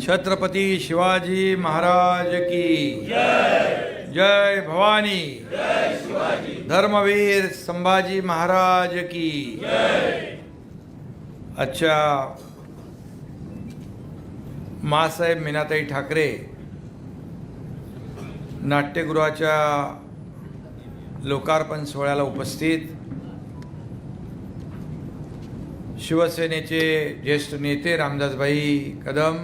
छत्रपती शिवाजी महाराज की। जय भवानी। धर्मवीर संभाजी महाराज की। अच्छा मासाहेब मीनाताई ठाकरे नाट्यगृहाच्या लोकार्पण सोहळ्याला उपस्थित शिवसेनेचे ज्येष्ठ नेते रामदासभाई कदम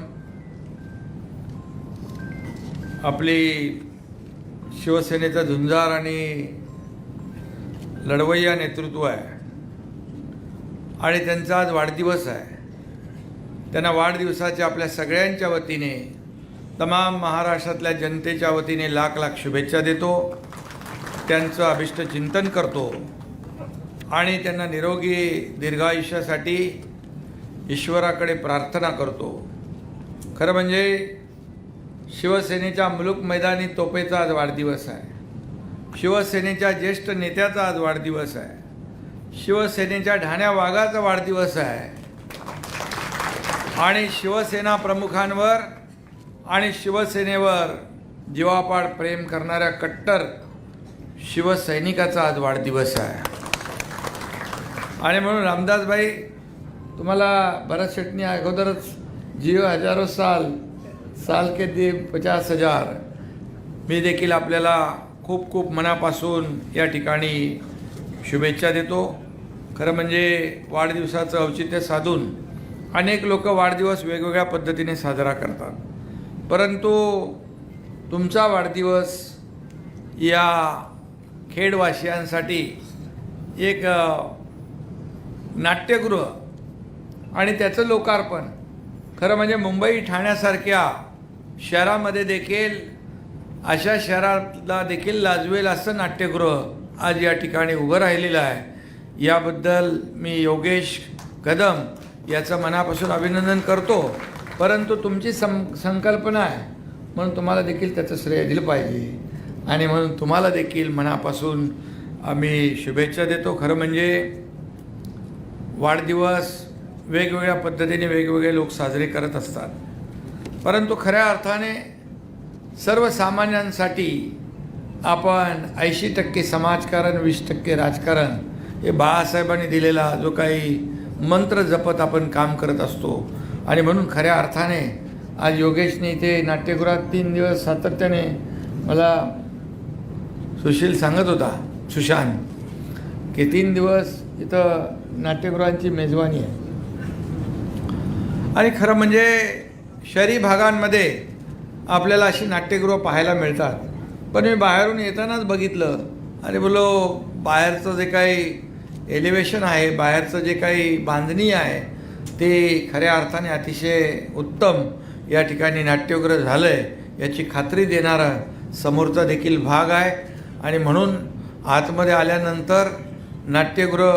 आपली शिवसेनेचा झुंजार आणि लढवय्या नेतृत्व आहे. आणि त्यांचा आज वाढदिवस आहे. त्यांना वाढदिवसाच्या आपल्या सगळ्यांच्या वतीने तमाम महाराष्ट्रातल्या जनतेच्या वतीने लाख लाख शुभेच्छा देतो. त्यांचं अभिष्ट चिंतन करतो. आणि त्यांना निरोगी दीर्घायुष्यासाठी ईश्वराकडे प्रार्थना करतो. खरं म्हणजे शिवसेनेच्या मुलुक मैदानी तोपेचा आज वाढदिवस आहे. शिवसेनेच्या ज्येष्ठ नेत्याचा आज वाढदिवस आहे. शिवसेनेच्या ढाण्या वाघाचा वाढदिवस आहे. आणि शिवसेना प्रमुखांवर आणि शिवसेनेवर जीवापाड प्रेम करणाऱ्या कट्टर शिवसैनिकाचा आज वाढदिवस आहे. आणि म्हणून रामदासबाई तुम्हाला भरत शेटणी अगोदरच जीव हजारो साल साल के दे पचास हजार. मी देखील आपल्याला खूप खूप मनापासून या ठिकाणी शुभेच्छा देतो. खरं म्हणजे वाढदिवसाचं औचित्य साधून अनेक लोक वाढदिवस वेगवेगळ्या पद्धतीने साजरा करतात. परंतु तुमचा वाढदिवस या खेडवासियांसाठी एक नाट्यगृह आणि त्याचं लोकार्पण खरं म्हणजे मुंबई ठाण्यासारख्या शहरामध्ये देखील अशा शहराला देखील लाजवेल असं नाट्यगृह आज या ठिकाणी उभं राहिलेलं आहे. याबद्दल मी योगेश कदम याचं मनापासून अभिनंदन करतो. परंतु तुमची सं संकल्पना आहे. म्हणून तुम्हाला देखील त्याचं श्रेय दिलं पाहिजे. आणि म्हणून तुम्हाला देखील मनापासून आम्ही शुभेच्छा देतो. खरं म्हणजे वाढदिवस वेगवेगळ्या पद्धतीने वेगवेगळे लोक साजरे करत असतात. परंतु खऱ्या अर्थाने सर्वसामान्यांसाठी आपण ऐंशी टक्के समाजकारण वीस टक्के राजकारण हे बाळासाहेबांनी दिलेला जो काही मंत्र जपत आपण काम करत असतो. आणि म्हणून खऱ्या अर्थाने आज योगेशने इथे नाट्यगृहात तीन दिवस सातत्याने मला सुशील सांगत होता सुशांत की तीन दिवस इथं नाट्यगृहांची मेजवानी आहे. आणि खरं म्हणजे शहरी भागांमध्ये आपल्याला अशी नाट्यगृह पाहायला मिळतात. पण मी बाहेरून येतानाच बघितलं. आणि बोलो बाहेरचं जे काही एलिव्हेशन आहे बाहेरचं जे काही बांधणी आहे ते खऱ्या अर्थाने अतिशय उत्तम या ठिकाणी नाट्यगृह झालं आहे याची खात्री देणारा समोरचा देखील भाग आहे. आणि म्हणून आतमध्ये आल्यानंतर नाट्यगृह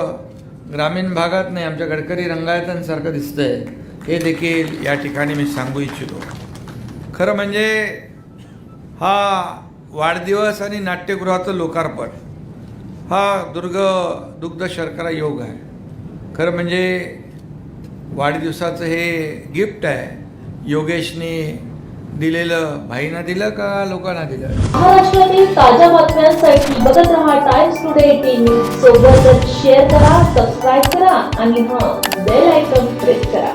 ग्रामीण भागात नाही आमच्या गडकरी रंगायतांसारखं आहे हे देखील या ठिकाणी मी सांगू इच्छितो. खरं म्हणजे हा वाढदिवस आणि नाट्यगृहाचं लोकार्पण हा दुर्ग दुग्ध शर्करा योग आहे. खरं म्हणजे वाढदिवसाचं हे गिफ्ट आहे. योगेशने दिलेलं भाईना दिलं का लोकांना दिलं? महाराष्ट्रातील ताज्या बातम्यांसाठी बघत राहा टाइम्स टुडे टीव्ही सोबतच शेअर करा सबस्क्राईब करा आणि हा बेल आयकॉन प्रेस करा.